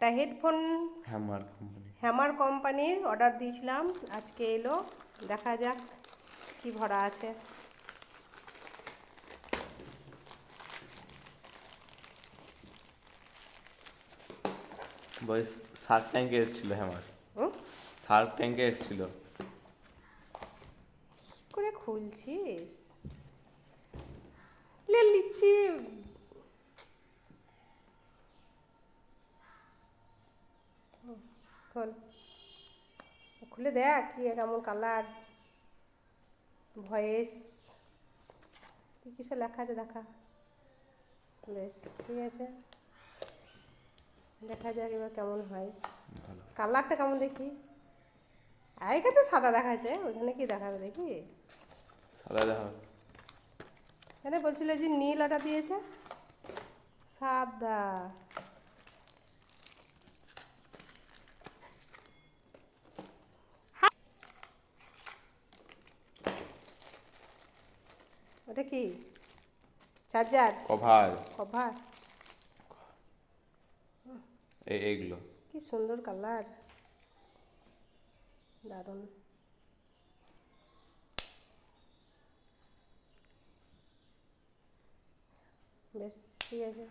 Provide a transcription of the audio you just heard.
একটা headphone hammer company hammer কোম্পানির order দিয়েছিলাম। আজকে এলো দেখা যাক কি ভরা আছে। বয়স শার্ক ট্যাঙ্কে এসেছিল হ্যামার শার্ক ট্যাঙ্কে এসেছিল। কি করে খুলছিস? লে লিচি খোল খুলে দেখ কি কেমন কালার ভয়েস। কি কিসে লেখা আছে? দেখা। বেশ ঠিক আছে। দেখা যাক এবার কেমন হয়। কালারটা কেমন দেখি? তো সাদা দেখাচ্ছে ওখানে কি দেখাবে দেখি? সাদা দেখা এখানে বলছিল যে নীল অর্ডার দিয়েছে। সাদা। ওটা কি? চার্জার? কভার। কভার? এই এইগুলো কি সুন্দর কালার। দারুণ। বেশ ঠিক আছে।